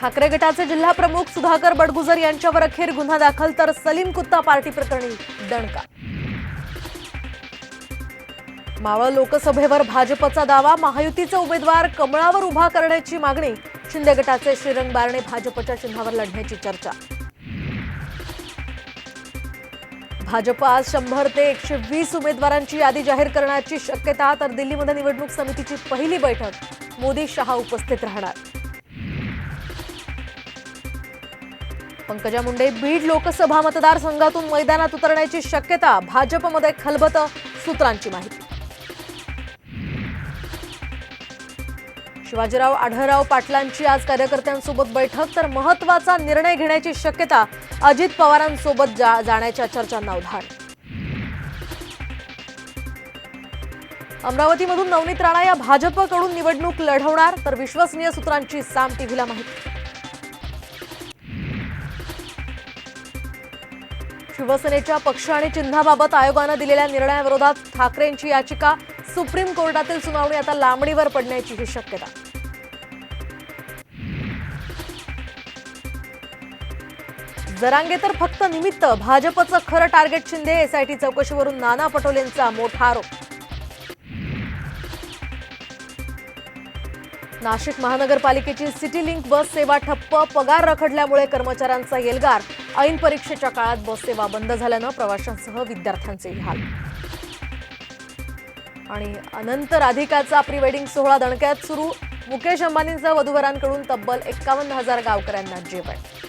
ठाकरे गटाचे जिल्हा प्रमुख सुधाकर बडगुजर यांच्यावर अखेर गुन्हा दाखल तर सलीम कुत्ता पार्टी प्रकरणी दणका. मावळ लोकसभेवर भाजपचा दावा महायुतीचे उमेदवार कमळावर उभा करण्याची मागणी शिंदे गटाचे श्रीरंग बारणे भाजपच्या चिन्हावर लढण्याची चर्चा. भाजप आज शंभर ते एकशे वीस उमेदवारांची यादी जाहीर करण्याची शक्यता तर दिल्लीमध्ये निवडणूक समितीची पहिली बैठक मोदी शहा उपस्थित राहणार. पंकजा मुंडे बीड लोकसभा मतदारसंघातून मैदानात उतरण्याची शक्यता भाजपमध्ये खलबत सूत्रांची माहिती. शिवाजीराव आढळराव पाटलांची आज कार्यकर्त्यांसोबत बैठक तर महत्त्वाचा निर्णय घेण्याची शक्यता अजित पवारांसोबत जा जाण्याच्या चर्चांना उधाण. अमरावतीमधून नवनीत राणा या भाजपकडून निवडणूक लढवणार तर विश्वसनीय सूत्रांची साम टीव्हीला माहिती. शिवसेनेच्या पक्ष आणि चिन्हाबाबत आयोगानं दिलेल्या निर्णयाविरोधात ठाकरेंची याचिका सुप्रीम कोर्टातील सुनावणी आता लांबणीवर पडण्याची ही शक्यता. जरांगे तर फक्त निमित्त. भाजपचं खरं टार्गेट शिंदे एसआयटी चौकशीवरून नाना पटोलेंचा मोठा आरोप. नाशिक महानगरपालिकेची सिटी लिंक बस सेवा ठप्प पगार रखडल्यामुळे कर्मचाऱ्यांचा एल्गार ऐन परीक्षेच्या काळात बस सेवा बंद झाल्यानं प्रवाशांसह विद्यार्थ्यांचे हाल. आणि अनंत राधिकाचा प्री वेडिंग सोहळा दणक्यात सुरू. मुकेश अंबानींचा वधूवरांकडून तब्बल एक्कावन्न हजार गावकऱ्यांना जेवण.